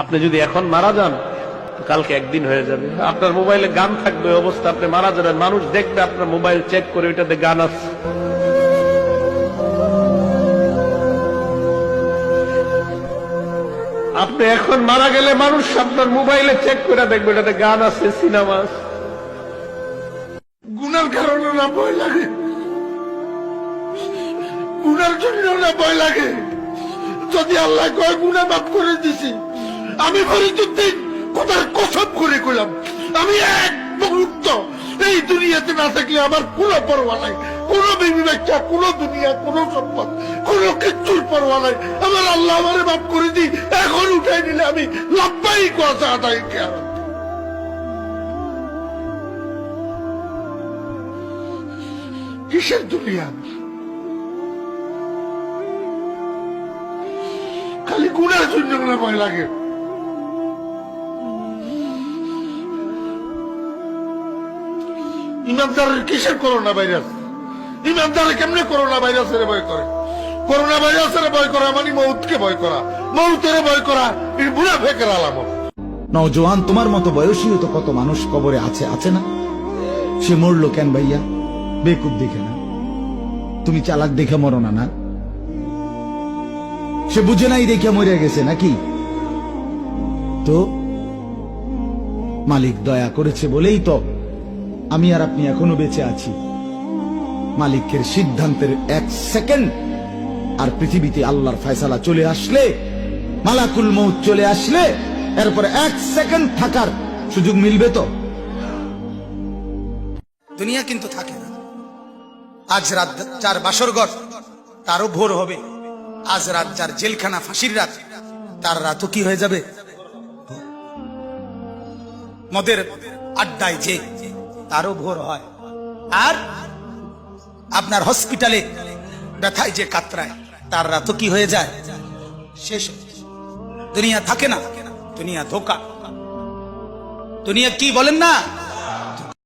আপনি যদি এখন মারা যান কালকে একদিন হয়ে যাবে। আপনার মোবাইলে গান থাকবে অবস্থা। আপনি মারা যাবেন, মানুষ দেখবে আপনার মোবাইল চেক করে, ওইটাতে গান আছে। আপনি এখন মারা গেলে মানুষ আপনার মোবাইলে চেক করে দেখবে এটাতে গান আছে, সিনেমা আছে। গুনার কারণে না ভয় লাগে। গুনার জন্য না ভয় লাগে। যদি আল্লাহ কয় গুনা মাফ করে দিছি। আমি ফরিদুদ্দিন কোথার কসম করে কইলাম, আমি এক মুহূর্ত এই দুনিয়াতে না থাকলে আমার কোনো পরোয়া নাই, কোনো বিবি বাচ্চা, কোনো দুনিয়া, কোনো সম্পদ, কোনো কিচ্ছুর পরোয়া নাই। আমার আল্লাহ আমারে মাফ করে দি এখন উঠাই নিলে আমি লাভবাই কথা আদায় কেন কিসের দুনিয়া? খালি গুণের জন্য মনে লাগে। ইমানদারের কিসের করোনা ভাইরাস কেমনে করোনা ভাইরাসের ভয় করে? করোনা ভাইরাসের ভয় করা মানে মৌতকে ভয় করা। মৌতের ভয় করা, এই বুড়া ফেকের নওজোয়ান তোমার মতো বয়সীও তো কত মানুষ কবরে আছে আছে না? সে মরলো কেন ভাইয়া? বেকুব দেখে না। তুমি চালাক দেখে মরো না না? সে বুঝে নাই দেখে মরে গেছে নাকি? তো মালিক দয়া করেছে বলেই তো আমি আর আপনি এখনও বেঁচে আছি। মালিকের সিদ্ধান্তের এক সেকেন্ড আর পৃথিবীতে আল্লাহর ফয়সালা চলে আসলে, মালাকুল মৌত চলে আসলে, এরপরে এক সেকেন্ড থাকার সুযোগ মিলবে তো? দুনিয়া কিন্তু থাকে না। আজ রাত চার বাসর ঘর তারও ভোর হবে। আজ রাত যার জেলখানা ফাঁসির রাত, তার রাতও কি হয়ে যাবে? মদের আড্ডায় যে তারও ভোর হয়। আর আপনার হসপিটালে ব্যথায় যে কাতরায়, তার রাতও কি হয়ে যায়? শেষ দুনিয়া থাকে না, দুনিয়া ধোকা। দুনিয়া কি বলেন না?